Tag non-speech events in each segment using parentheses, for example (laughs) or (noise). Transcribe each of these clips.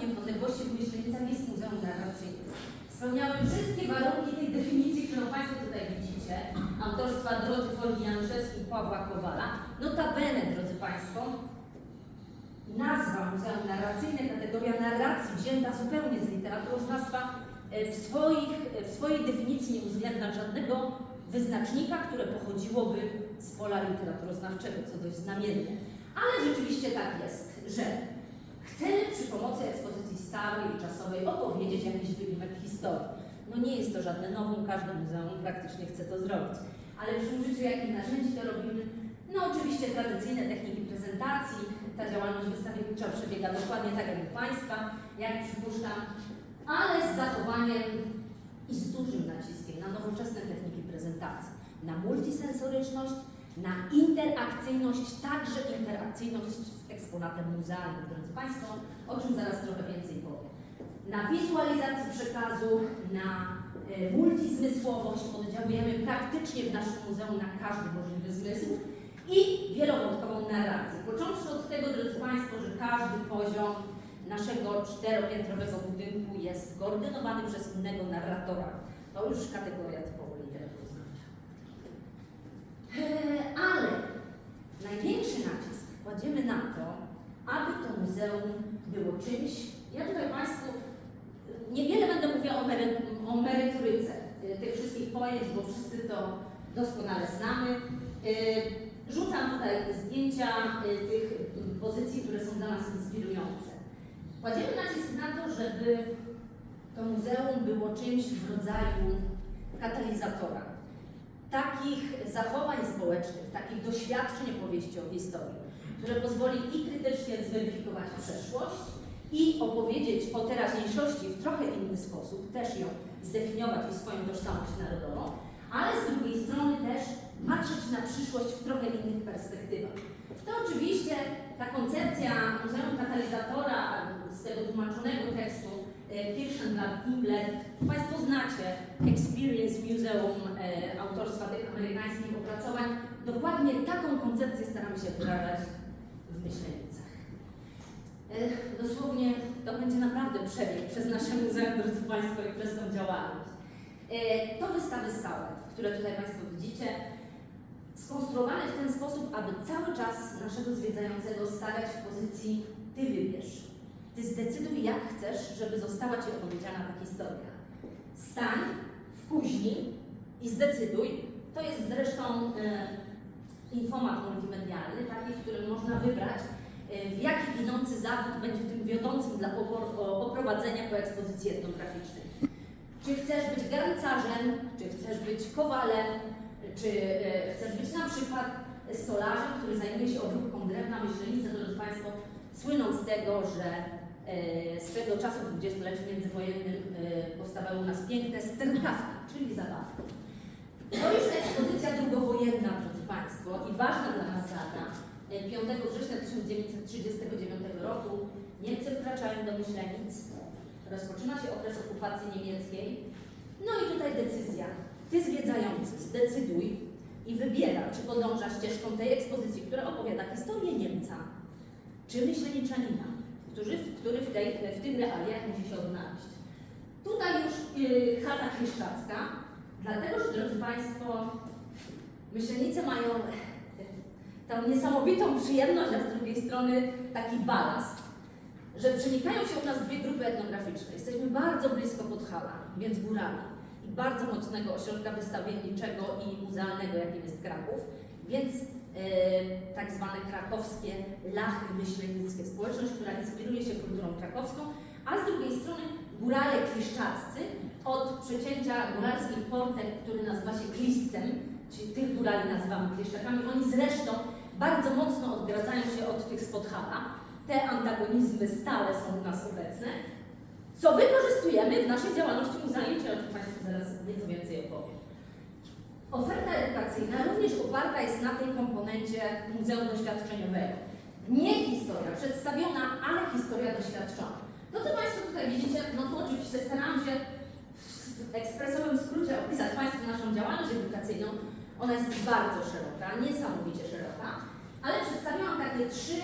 Niepodległości w Myślenicach jest Muzeum Narracyjne. Spełniały wszystkie warunki tej definicji, którą Państwo tutaj widzicie, autorstwa Drodzy Folii Januszewskiej i Pawła Kowala. Notabene, drodzy Państwo, nazwa Muzeum Narracyjne, kategoria narracji wzięta zupełnie z literaturoznawstwa, e, w, swoich, w swojej definicji nie uwzględnia żadnego wyznacznika, które pochodziłoby z pola literaturoznawczego, co dość znamienne. Ale rzeczywiście tak jest, że chcemy przy pomocy ekspozycji stałej i czasowej opowiedzieć jakiś wyrimek historii. No nie jest to żadne nowum, każde muzeum praktycznie chce to zrobić. Ale przy użyciu jakich narzędzi to robimy? No oczywiście tradycyjne techniki prezentacji, ta działalność wystawiennicza przebiega dokładnie tak jak u Państwa, jak przypuszczam, ale z zachowaniem i z dużym naciskiem na nowoczesne techniki prezentacji, na multisensoryczność, na interakcyjność, także interakcyjność z eksponatem muzealnym, drodzy Państwo, o czym zaraz trochę więcej powiem. Na wizualizację przekazu, na e, multizmysłowość oddziałujemy praktycznie w naszym muzeum na każdy możliwy zmysł i wielowątkową narrację. Począwszy od tego, drodzy Państwo, że każdy poziom naszego czteropiętrowego budynku jest koordynowany przez innego narratora. To już kategoria typowo literaturoznawcza. Eee, Ale największy nacisk kładziemy na to, aby to muzeum było czymś. Ja tutaj Państwu y, niewiele będę mówiła o, mery, o merytoryce y, tych wszystkich pojęć, bo wszyscy to doskonale znamy. Y, Rzucam tutaj zdjęcia tych pozycji, które są dla nas inspirujące. Kładziemy nacisk na to, żeby to muzeum było czymś w rodzaju katalizatora. Takich zachowań społecznych, takich doświadczeń opowieści o historii, które pozwoli i krytycznie zweryfikować przeszłość i opowiedzieć o teraźniejszości w trochę inny sposób, też ją zdefiniować i swoją tożsamość narodową, ale z drugiej strony też patrzeć na przyszłość w trochę innych perspektywach. To oczywiście ta koncepcja Muzeum Katalizatora z tego tłumaczonego tekstu e, Kirchenblatt Inglet, Państwo znacie Experience Museum e, autorstwa tych amerykańskich opracowań. Dokładnie taką koncepcję staramy się wdrażać w Myślenicach. E, Dosłownie to będzie naprawdę przebieg przez nasze muzeum, drodzy Państwo, i przez tą działalność. E, To wystawy stałe, które tutaj Państwo widzicie, skonstruowane w ten sposób, aby cały czas naszego zwiedzającego stawiać w pozycji Ty wybierz. Ty zdecyduj, jak chcesz, żeby została Ci opowiedziana ta historia. Stań, wpóźnij i zdecyduj. To jest zresztą e, informat multimedialny, taki, w którym można wybrać, w jaki ginący zawód będzie tym wiodącym dla oprowadzenia po ekspozycji etnograficznej. Czy chcesz być garncarzem, czy chcesz być kowalem, czy e, chcesz być na przykład stolarzem, który zajmuje się obróbką drewna, myślenice, drodzy Państwo, słyną z tego, że e, swego czasu w dwudziestoleciu międzywojennym powstawały u nas piękne sterkawki, czyli zabawki. To już ekspozycja drugowojenna, drodzy Państwo, i ważna dla nas data. E, 5 września 1939 roku Niemcy wkraczają do Myślenic, rozpoczyna się okres okupacji niemieckiej. No i tutaj decyzja. Ty zwiedzający, zdecyduj i wybiera, czy podąża ścieżką tej ekspozycji, która opowiada historię Niemca, czy myśleniczanina, który, który w, tej, w tych realiach musi się odnaleźć. Tutaj już yy, chata dlatego że, drodzy Państwo, myślenice mają tą niesamowitą przyjemność, a z drugiej strony taki balast, że przenikają się u nas dwie grupy etnograficzne. Jesteśmy bardzo blisko Podhala, więc górami i bardzo mocnego ośrodka wystawienniczego i muzealnego, jakim jest Kraków, więc e, tak zwane krakowskie lachy myślenickie, społeczność, która inspiruje się kulturą krakowską, a z drugiej strony górale kliszczaccy od przecięcia góralskich portek, który nazywa się kliscem, czyli tych górali nazywamy kliszczakami, oni zresztą bardzo mocno odgradzają się od tych Podhala. Te antagonizmy stale są u nas obecne, co wykorzystujemy w naszej działalności muzealnej, o czym Państwu zaraz nieco więcej opowiem. Oferta edukacyjna również oparta jest na tej komponencie Muzeum Doświadczeniowego. Nie historia przedstawiona, ale historia doświadczona. To, co Państwo tutaj widzicie, no to oczywiście staram się w ekspresowym skrócie opisać Państwu naszą działalność edukacyjną. Ona jest bardzo szeroka, niesamowicie szeroka, ale przedstawiłam takie trzy,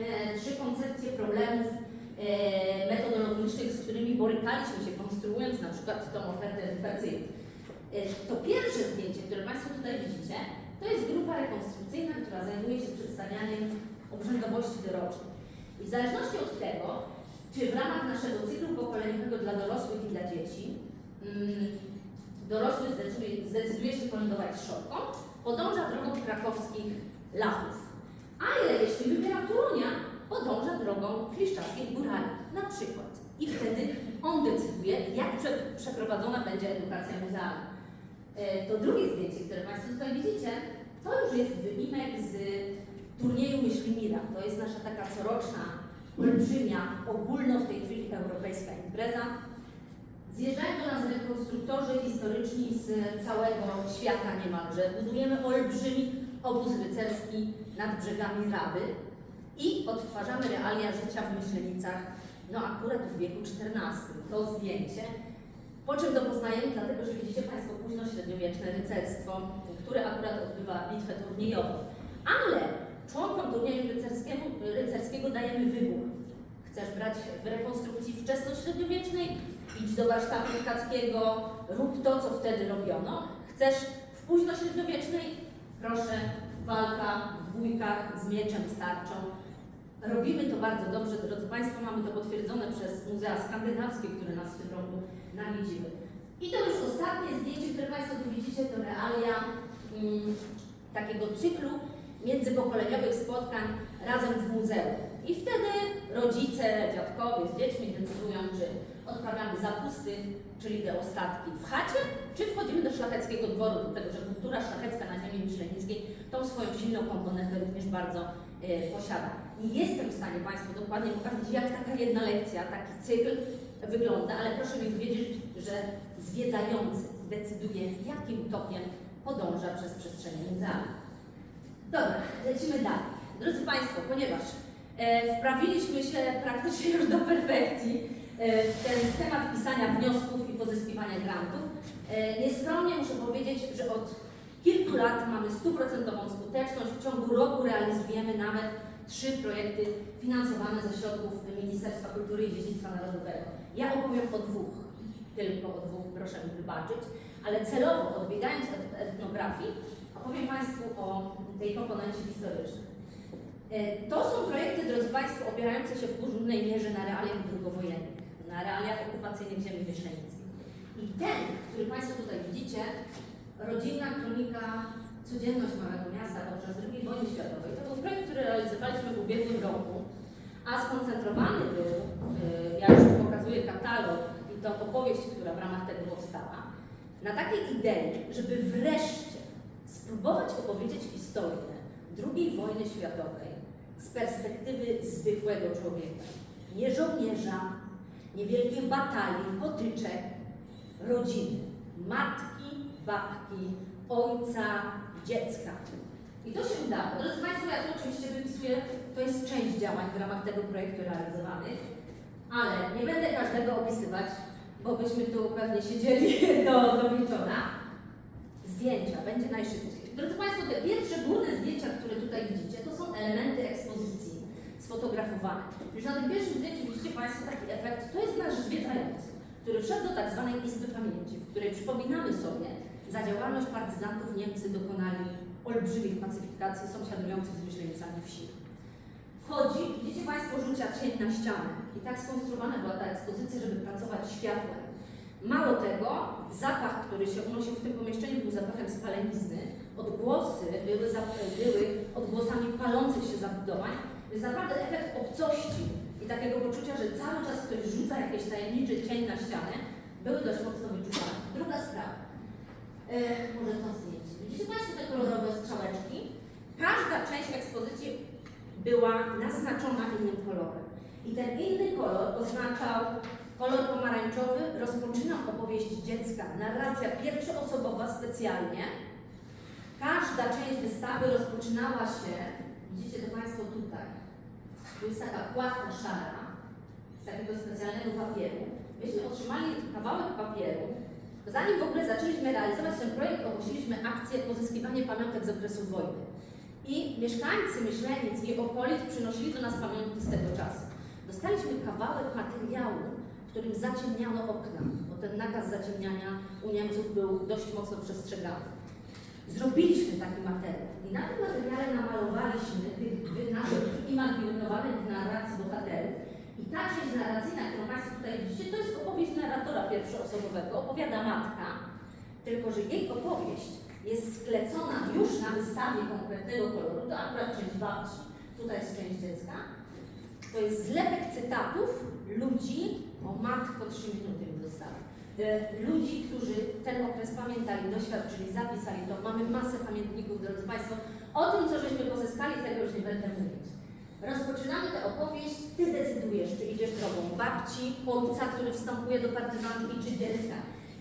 e, trzy koncepcje problemów, e, metodologicznych, z którymi borykaliśmy się, konstruując na przykład tą ofertę edukacyjną. E, To pierwsze zdjęcie, które Państwo tutaj widzicie, to jest grupa rekonstrukcyjna, która zajmuje się przedstawianiem obrzędowości dorocznej. I w zależności od tego, czy w ramach naszego cyklu pokoleniowego dla dorosłych i dla dzieci, mm, dorosły zdecyduje, zdecyduje się kolędować z szopką, podąża drogą krakowskich lachów. Ale jeśli wybiera Turunia, podąża drogą kliszczarskich górali, na przykład. I wtedy on decyduje, jak prze, przeprowadzona będzie edukacja muzealna. E, To drugie zdjęcie, które Państwo tutaj widzicie, to już jest wyimek z turnieju Myślimira. To jest nasza taka coroczna, olbrzymia, ogólno w tej chwili europejska impreza. Zjeżdżają do nas rekonstruktorzy historyczni z całego świata niemalże. Budujemy olbrzymi obóz rycerski nad brzegami Raby i odtwarzamy realia życia w Myślenicach, no akurat w wieku XIV. To zdjęcie. Po czym to poznajemy? Dlatego, że widzicie Państwo późno średniowieczne rycerstwo, które akurat odbywa bitwę turniejową. Ale członkom turnieju rycerskiemu, rycerskiego dajemy wybór. Chcesz brać w rekonstrukcji wczesnośredniowiecznej? Idź do warsztatu tkackiego, rób to, co wtedy robiono. Chcesz w późnośredniowiecznej? Proszę, walka w bójkach z mieczem, z tarczą. Robimy to bardzo dobrze, drodzy Państwo, mamy to potwierdzone przez muzea skandynawskie, które nas w tym roku nawiedziły. I to już ostatnie zdjęcie, które Państwo tu widzicie, to realia mm, takiego cyklu międzypokoleniowych spotkań razem w muzeum. I wtedy rodzice, dziadkowie z dziećmi decydują, czy odprawiamy zapusty, czyli te ostatki w chacie, czy wchodzimy do szlacheckiego dworu, dlatego że kultura szlachecka na ziemi myślenickiej tą swoją silną komponentę również bardzo e, posiada. Nie jestem w stanie Państwu dokładnie pokazać, jak taka jedna lekcja, taki cykl wygląda, ale proszę mi wiedzieć, że zwiedzający decyduje, jakim tokiem podąża przez przestrzenie muzealne. Dobra, lecimy dalej. Drodzy Państwo, ponieważ e, wprawiliśmy się praktycznie już do perfekcji e, w ten temat pisania wniosków pozyskiwania grantów, e, nieskromnie muszę powiedzieć, że od kilku lat mamy stuprocentową skuteczność. W ciągu roku realizujemy nawet trzy projekty finansowane ze środków Ministerstwa Kultury i Dziedzictwa Narodowego. Ja opowiem o dwóch, tylko o dwóch, proszę mi wybaczyć, ale celowo odbiegając od etnografii, opowiem Państwu o tej komponencie historycznej. E, To są projekty, drodzy Państwo, opierające się w głównej mierze na realiach drugowojennych, na realiach okupacyjnych ziemi myślenickich. I ten, który Państwo tutaj widzicie, rodzinna kronika Codzienność Małego Miasta podczas II wojny światowej, to był projekt, który realizowaliśmy w ubiegłym roku, a skoncentrowany był, e, ja już pokazuję katalog i to opowieść, która w ramach tego powstała, na takiej idei, żeby wreszcie spróbować opowiedzieć historię II wojny światowej z perspektywy zwykłego człowieka. Nie żołnierza, nie wielkich batalii, potyczek, rodziny, matki, babki, ojca, dziecka. I to się udało. Drodzy Państwo, ja to oczywiście wypisuję, to jest część działań w ramach tego projektu realizowanych, ale nie będę każdego opisywać, bo byśmy tu pewnie siedzieli (laughs) do, do wieczora. Zdjęcia, będzie najszybciej. Drodzy Państwo, te pierwsze górne zdjęcia, które tutaj widzicie, to są elementy ekspozycji sfotografowane. Już na tym pierwszym zdjęciu widzicie Państwo taki efekt, to jest nasz zwiedzający, który wszedł do tak zwanej Izby Pamięci, w której przypominamy sobie, za działalność partyzantów Niemcy dokonali olbrzymich pacyfikacji sąsiadujących z myślenicami wsi. Wchodzi, widzicie Państwo, rzucia cień na ścianę. I tak skonstruowana była ta ekspozycja, żeby pracować światłem. Mało tego, zapach, który się unosił w tym pomieszczeniu, był zapachem spalenizny. Odgłosy były, były odgłosami palących się zabudowań. Więc naprawdę efekt obcości i takiego poczucia, że cały czas ktoś rzuca jakiś tajemniczy cień na ścianę, były dość mocno wyczuwane. Druga sprawa. E, może to zdjęcie. Widzicie Państwo te kolorowe strzałeczki? Każda część ekspozycji była naznaczona innym kolorem. I ten inny kolor oznaczał kolor pomarańczowy. Rozpoczynam opowieść dziecka. Narracja pierwszoosobowa specjalnie. Każda część wystawy rozpoczynała się, widzicie to Państwo tutaj. Tu jest taka płatka szara z takiego specjalnego papieru. Myśmy otrzymali kawałek papieru. Zanim w ogóle zaczęliśmy realizować ten projekt, ogłosiliśmy akcję pozyskiwanie pamiątek z okresu wojny. I mieszkańcy Myślenic i okolic przynosili do nas pamiątki z tego czasu. dostaliśmy kawałek materiału, w którym zaciemniano okna, bo ten nakaz zaciemniania u Niemców był dość mocno przestrzegany. Zrobiliśmy taki materiał i na tym materiale namalowaliśmy tych naszych imaginowanych narracji bohaterów. I ta część narracyjna, którą Państwo tutaj widzicie, to jest opowieść narratora pierwszoosobowego, opowiada matka, tylko że jej opowieść jest sklecona już na wystawie konkretnego koloru, to akurat część babci, tutaj jest część dziecka. To jest zlepek cytatów ludzi, o matko, trzy minuty mi zostały. E, Ludzi, którzy ten okres pamiętali, doświadczyli, zapisali to. Mamy masę pamiętników, drodzy Państwo. O tym, co żeśmy pozyskali, tego już nie będę mówić. Rozpoczynamy tę opowieść, Ty decydujesz, czy idziesz drogą babci, ojca, który wstępuje do partyzantki, czy dziecka.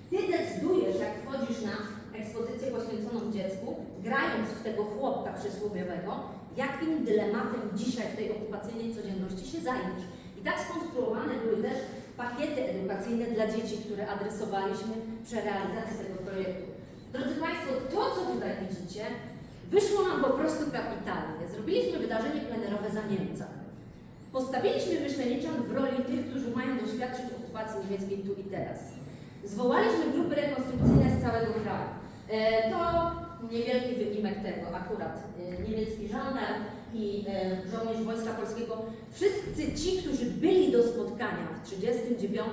Ty decydujesz, jak wchodzisz na ekspozycję poświęconą dziecku, grając w tego chłopka przysłowiowego, jakim dylematem dzisiaj w tej okupacyjnej codzienności się zajmiesz. I tak skonstruowane były też pakiety edukacyjne dla dzieci, które adresowaliśmy przy realizacji tego projektu. Drodzy Państwo, to co tutaj widzicie, wyszło nam po prostu kapitalnie. Zrobiliśmy wydarzenie plenerowe za Niemca. Postawiliśmy myśleniczan w roli tych, którzy mają doświadczyć okupacji niemieckiej tu i teraz. Zwołaliśmy grupy rekonstrukcyjne z całego kraju. E, To niewielki wynimek tego akurat. E, Niemiecki żandarm i e, żołnierz Wojska Polskiego, wszyscy ci, którzy byli do spotkania w 1939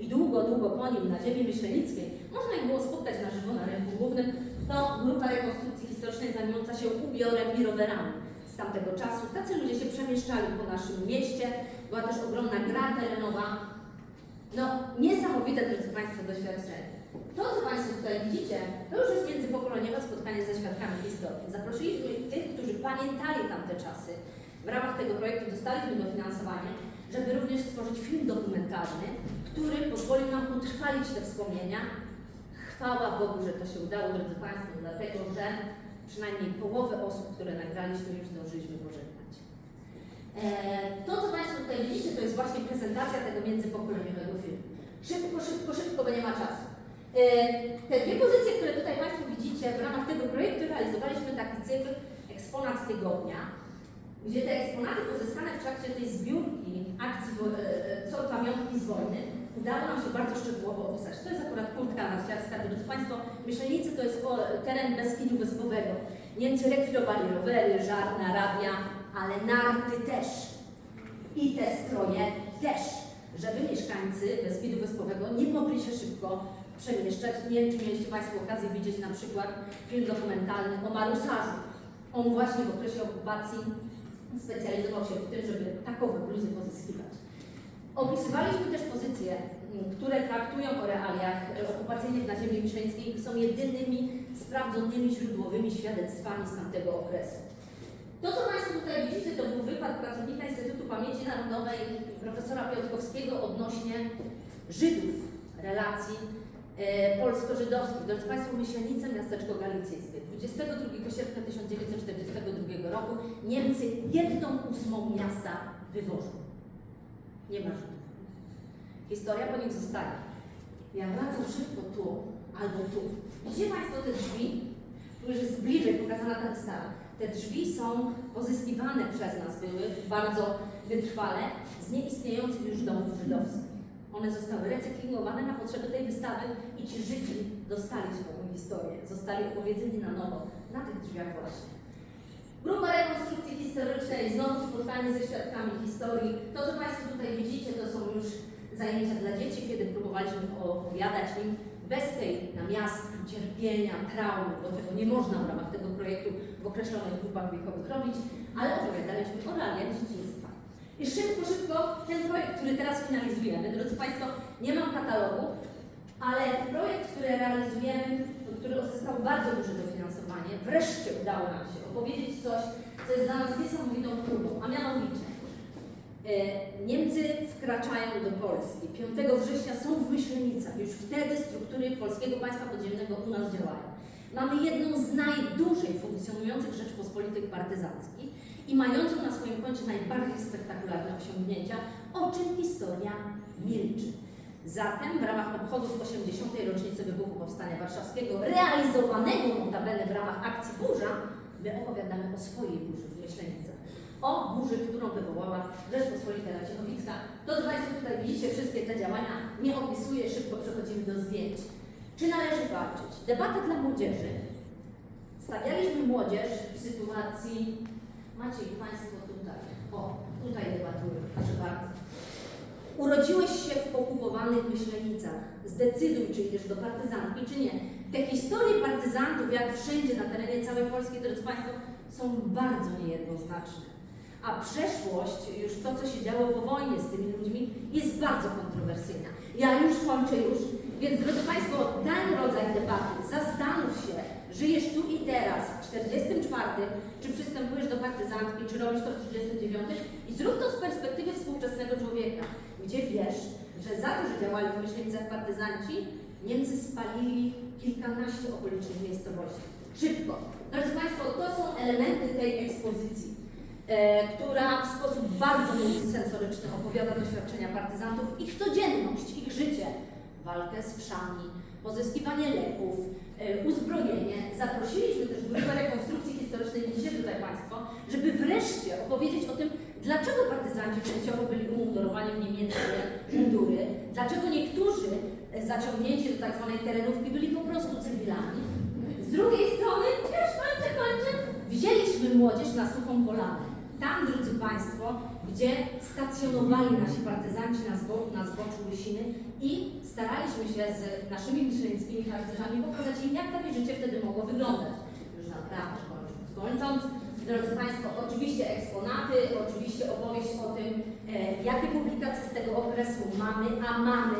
i długo, długo po nim na ziemi myślenickiej, można ich było spotkać na żywo na rynku głównym, to grupa rekonstrukcji historycznej zajmująca się ubiorem i rowerami z tamtego czasu. Tacy ludzie się przemieszczali po naszym mieście, była też ogromna gra terenowa, no, niesamowite, drodzy Państwo, doświadczenie. To, tutaj widzicie, to już jest międzypokoleniowe spotkanie ze świadkami historii. Zaprosiliśmy tych, którzy pamiętali tamte czasy. W ramach tego projektu dostaliśmy dofinansowanie, żeby również stworzyć film dokumentalny, który pozwolił nam utrwalić te wspomnienia. Chwała Bogu, że to się udało, drodzy Państwo, dlatego że przynajmniej połowę osób, które nagraliśmy, już zdążyliśmy pożegnać. Eee, To, co Państwo tutaj widzicie, to jest właśnie prezentacja tego międzypokoleniowego filmu. Szybko, szybko, szybko, bo nie ma czasu. Eee, Te dwie pozycje, które tutaj Państwo widzicie, w ramach tego projektu realizowaliśmy taki cykl eksponat tygodnia, gdzie te eksponaty pozyskane w trakcie tej zbiórki akcji e, e, Co pamiątki z wojny udało nam się bardzo szczegółowo opisać. To jest akurat kurtka narciarska, drodzy Państwo, Myślenicy to jest teren Beskidu Wyspowego. Niemcy rekwirowali rowery, żarna, rabia, ale narty też. I te stroje też, żeby mieszkańcy Beskidu Wyspowego nie mogli się szybko przemieszczać. Nie wiem, czy mieliście Państwo okazję widzieć na przykład film dokumentalny o marusarzu. On właśnie w okresie okupacji specjalizował się w tym, żeby takowe bluzy pozyskiwać. Opisywaliśmy też pozycje, m, które traktują o realiach okupacyjnych na ziemi miszeńskiej i są jedynymi sprawdzonymi źródłowymi świadectwami z tamtego okresu. To, co Państwo tutaj widzicie, to był wykład pracownika Instytutu Pamięci Narodowej profesora Piotrkowskiego odnośnie Żydów, relacji polsko-żydowskich. Drodzy Państwo, Myślenice, miasteczko galicyjskie. 22 sierpnia 1942 roku Niemcy jedną ósmą miasta wywożą. Nie ma Żydów. Historia po nich zostaje. Ja wracam szybko tu albo tu. Widzicie Państwo te drzwi? Tu już jest bliżej pokazana ta wystawa. Te drzwi są pozyskiwane przez nas, były bardzo wytrwale z nieistniejących już domów żydowskich. One zostały recyklingowane na potrzeby tej wystawy i ci Żydzi dostali swoją historię, zostali opowiedzeni na nowo na tych drzwiach właśnie. Grupa rekonstrukcji historycznej, znowu spotkanie ze świadkami historii. To, co Państwo tutaj widzicie, to są już zajęcia dla dzieci, kiedy próbowaliśmy opowiadać im bez tej namiastki, cierpienia, traumy, bo tego nie można w ramach tego projektu w określonych grupach wiekowych robić, ale opowiadaliśmy o. I szybko, szybko ten projekt, który teraz finalizujemy, drodzy Państwo, nie mam katalogu, ale projekt, który realizujemy, który uzyskał bardzo duże dofinansowanie, wreszcie udało nam się opowiedzieć coś, co jest dla nas niesamowitą próbą, a mianowicie e, Niemcy wkraczają do Polski. 5 września są w Myślenicach. Już wtedy struktury Polskiego Państwa Podziemnego u nas działają. Mamy jedną z najdłużej funkcjonujących Rzeczpospolitych partyzanckich i mającą na swoim koncie najbardziej spektakularne osiągnięcia, o czym historia milczy. Zatem w ramach obchodów 80. rocznicy wybuchu Powstania Warszawskiego, realizowanego notabene w ramach akcji Burza, my opowiadamy o swojej burzy w Myślenicach. o burzy, którą wywołała Rzeczpospolita Raciechowicka. Drodzy Państwo, tutaj widzicie wszystkie te działania, nie opisuję, szybko przechodzimy do zdjęć. Czy należy walczyć? Debata dla młodzieży. Stawialiśmy młodzież w sytuacji, macie Państwo tutaj, o, tutaj debatują, proszę bardzo. Urodziłeś się w okupowanych Myślenicach. Zdecyduj, czy idziesz do partyzantki, czy nie. Te historie partyzantów, jak wszędzie na terenie całej Polski, drodzy Państwo, są bardzo niejednoznaczne. A przeszłość, już to, co się działo po wojnie z tymi ludźmi, jest bardzo kontrowersyjna. Ja już kończę już, więc drodzy Państwo, ten rodzaj debaty, zastanów się, żyjesz tu i teraz, w 44, czy przystępujesz do partyzantki, czy robisz to w 39 i zrób to z perspektywy współczesnego człowieka, gdzie wiesz, że za to, że działali w Myślenicach partyzanci, Niemcy spalili kilkanaście okolicznych miejscowości. Szybko. Drodzy Państwo, to są elementy tej ekspozycji, e, która w sposób bardzo multisensoryczny opowiada doświadczenia partyzantów, ich codzienność, ich życie, walkę z wszami, pozyskiwanie leków, uzbrojenie. Zaprosiliśmy też grupę rekonstrukcji historycznej, widzicie tutaj Państwo, żeby wreszcie opowiedzieć o tym, dlaczego partyzanci częściowo byli umundurowani w niemieckie mundury, dlaczego niektórzy e, zaciągnięci do tak zwanej terenówki byli po prostu cywilami. Z drugiej strony, już kończę, kończę, wzięliśmy młodzież na suchą polanę. Tam, drodzy Państwo, gdzie stacjonowali nasi partyzanci na, zbo, na zboczu Łysiny i staraliśmy się z naszymi myśleńskimi harcerzami pokazać im, jak takie życie wtedy mogło wyglądać. Już naprawdę kończąc. Drodzy Państwo, oczywiście eksponaty, oczywiście opowieść o tym, e, jakie publikacje z tego okresu mamy, a mamy,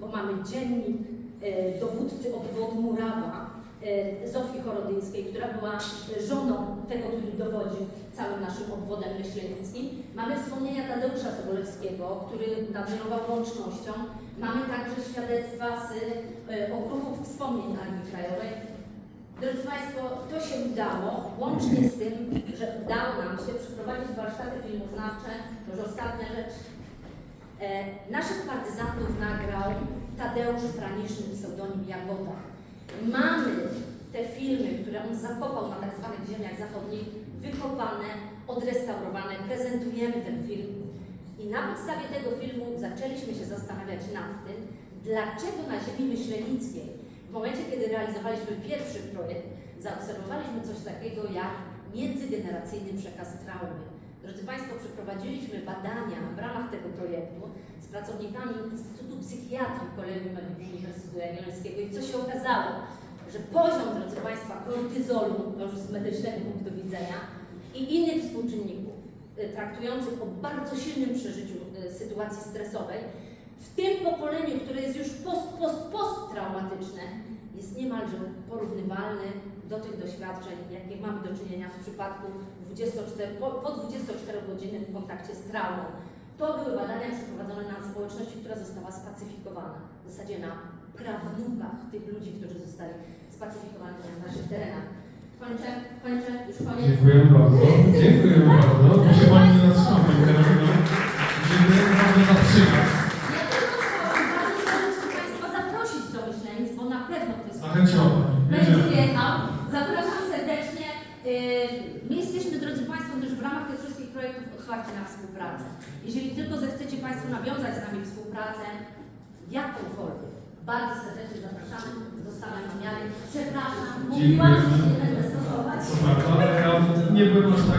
bo mamy dziennik e, dowódcy obwodu Murawa, Zofii Chorodyńskiej, która była e, żoną tego, który dowodził całym naszym obwodem myślenickim. Mamy wspomnienia Tadeusza Sobolewskiego, który nadzorował łącznością. Mamy także świadectwa z e, okruchów wspomnień Armii Krajowej. Drodzy Państwo, to się udało, łącznie z tym, że udało nam się przeprowadzić warsztaty filmoznawcze, to już ostatnia rzecz. E, naszych partyzantów nagrał Tadeusz Franiszny, pseudonim Jagoda. Mamy te filmy, które on zakopał na tak zwanych ziemiach zachodnich, wykopane, odrestaurowane, prezentujemy ten film. I na podstawie tego filmu zaczęliśmy się zastanawiać nad tym, dlaczego na ziemi myślenickiej, w momencie kiedy realizowaliśmy pierwszy projekt, zaobserwowaliśmy coś takiego jak międzygeneracyjny przekaz traumy. Drodzy Państwo, przeprowadziliśmy badania w ramach tego projektu z pracownikami Instytutu Psychiatrii Kolegium Uniwersytetu Jagiellońskiego i co się okazało, że poziom, drodzy Państwa, kortyzolu, już z medycznego punktu widzenia, i innych współczynników y, traktujących o bardzo silnym przeżyciu y, sytuacji stresowej, w tym pokoleniu, które jest już post, post, posttraumatyczne, jest niemalże porównywalny do tych doświadczeń, jakie mamy do czynienia w przypadku 24, po, po 24-godzinnym kontakcie z traumą. To były badania przeprowadzone na społeczności, która została spacyfikowana. W zasadzie na prawnukach tych ludzi, którzy zostali spacyfikowani na naszych terenach. Kończę, kończę, już koniec. Dziękuję bardzo. Dziękuję bardzo. Się Pani Pani Karolina. Dziękuję bardzo za przykład. Ja tylko chciałam bardzo serdecznie Państwa zaprosić do Myślenic, bo na pewno to jest Zachęciła Pani. będzie Jedziemy. jechał. Zapraszam serdecznie. Yy, My jesteśmy, drodzy Państwo, też w ramach tych wszystkich projektów otwarci na współpracę. Jeżeli tylko zechcecie Państwo nawiązać z nami współpracę, jakąkolwiek, bardzo serdecznie zapraszamy. Zostałem na miarę. Przepraszam, mówiłam, że się nie będę stosować. Nie byłem aż tak